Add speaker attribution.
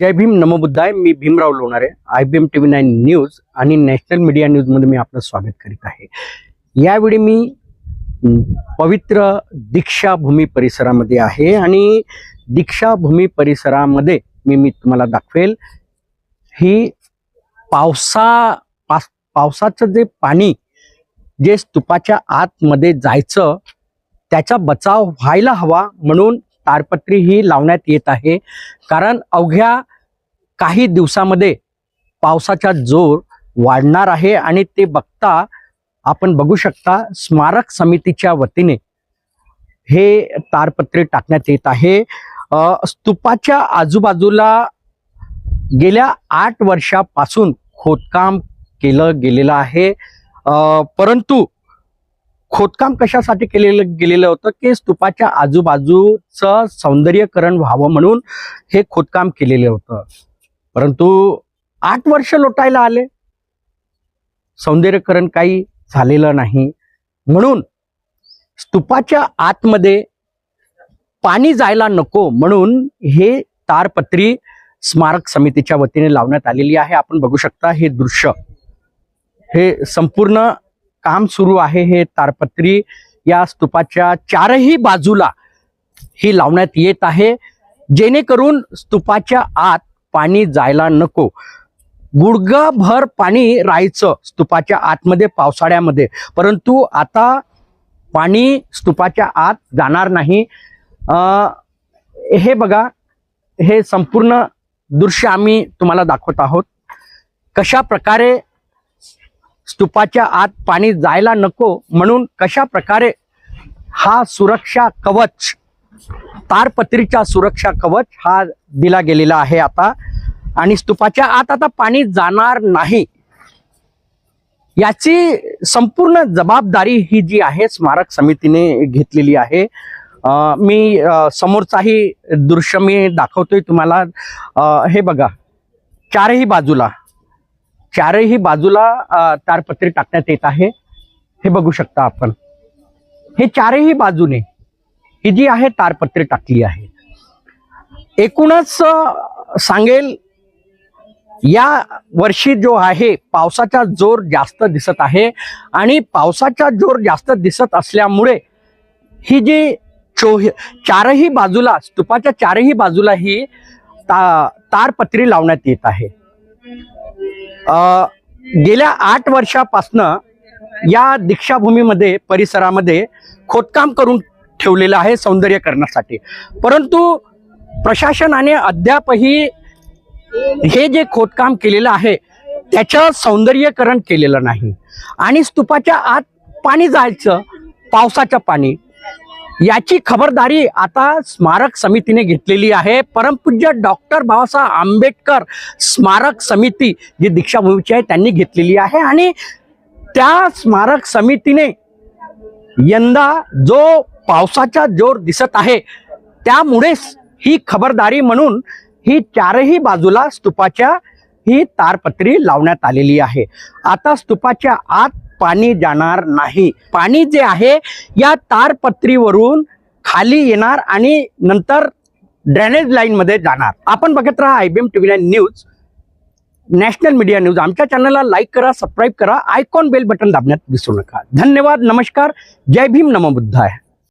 Speaker 1: जय भीम नमोबुद्धाय मी Bhimrao Lonare I B M T V nine news आणि national media न्यूजमध्ये मी आपलं स्वागत करीत आहे. यावेळी मी पवित्र दीक्षाभूमी परिसरामध्ये आहे आणि दीक्षाभूमी परिसरामध्ये मी मी तुम्हाला दाखवेल ही पावसा पास पावसाचं जे पाणी जे स्तूपाच्या आतमध्ये जायचं त्याचा बचाव व्हायला हवा म्हणून तारपत्री ही लावण्यात येत आहे. कारण अवघ्या काही दिवसामध्ये पावसाचा जोर वाढणार आहे आणि ते बघता आपण बघू शकता स्मारक समितीच्या वतीने हे तारपत्रे टाकण्यात येत आहे. स्तूपाच्या आजूबाजूला गेल्या आठ वर्षापासून खोदकाम केलं गेलेलं आहे. परंतु खोदकाम कशासाठी केलेलं गेलेलं होतं की स्तूपाच्या आजूबाजूचं सौंदर्यकरण व्हावं म्हणून हे खोदकाम केलेलं होतं. परंतु आठ वर्ष लोटायला आले. सौंदर्यकरण काही झालेलं नाही. म्हणून स्तूपाच्या आतमध्ये पाणी जायला नको म्हणून हे तारपत्री स्मारक समितीच्या वतीने लावण्यात आलेली आहे. आपण बघू शकता हे दृश्य. हे संपूर्ण काम सुरू आहे हे तारपत्री या स्तूपाच्या चारही बाजूला ही लावण्यात येत आहे. जेणेकरून स्तूपाच्या आत पाणी जायला नको. गुडगाभर पाणी राहायचं स्तूपाच्या आतमध्ये पावसाळ्यामध्ये. परंतु आता पाणी स्तूपाच्या आत जाणार नाही. हे बघा हे संपूर्ण दृश्य आम्ही तुम्हाला दाखवत आहोत. कशा प्रकारे स्तूपाच्या आत पाणी जायला नको म्हणून कशा प्रकारे हा सुरक्षा कवच तारपत्रीचा सुरक्षा कवच हा दिला गेलेला आहे आता. आणि स्तूपाच्या आत आता पाणी जाणार नाही. याची संपूर्ण जबाबदारी ही जी आहे स्मारक समितीने घेतलेली आहे. मी समोरचाही दृश्य मी दाखवतोय तुम्हाला. हे बघा चारही बाजूला चारही बाजूला तारपत्री टाकण्यात येत आहे. हे बघू शकता आपण. हे चारही बाजूने ही जी आहे तारपत्री टाकली आहे? एकूणच सांगेल या वर्षी जो आहे पावसाचा जोर जास्त दिसत आहे आणि पावसाचा जोर जास्त दिसत असल्यामुळे ही जी चो चारही बाजूला स्तूपाच्या चारही बाजूला ही ता तारपत्री लावण्यात येत आहे. गेल्या आठ वर्षापासनं या दीक्षाभूमीमध्ये परिसरामध्ये खोदकाम करून ठेवलेलं आहे सौंदर्यकरणासाठी परंतु प्रशासनाने अद्यापही हे जे खोदकाम केलेलं आहे त्याचं सौंदर्यकरण केलेलं नाही. आणि स्तूपाच्या आत पाणी जायचं पावसाचं पाणी. याची खबरदारी आता स्मारक समितीने घेतलेली आहे. परमपूज्य डॉक्टर बाबासाहेब आंबेडकर स्मारक समिती जी दीक्षाभूमीची आहे त्यांनी घेतलेली आहे. आणि त्या स्मारक समितीने यंदा जो पावसाचा जोर दिसत आहे त्यामुळेच ही खबरदारी म्हणून ही चारही बाजूला स्तूपाच्या ही तारपत्री लावण्यात आलेली आहे. आता स्तूपाच्या आत पाणी जाणार नाही. पाणी जे आहे या तारपत्रीवरून खाली येणार आणि नंतर ड्रेनेज लाईनमध्ये जाणार. आपण बघत राहा I B M T V news national media news आमच्या चॅनलला लाईक करा सबस्क्राईब करा आयकॉन बेल बटन दाबण्यात विसरू नका. धन्यवाद नमस्कार. जय भीम नमो बुद्धाय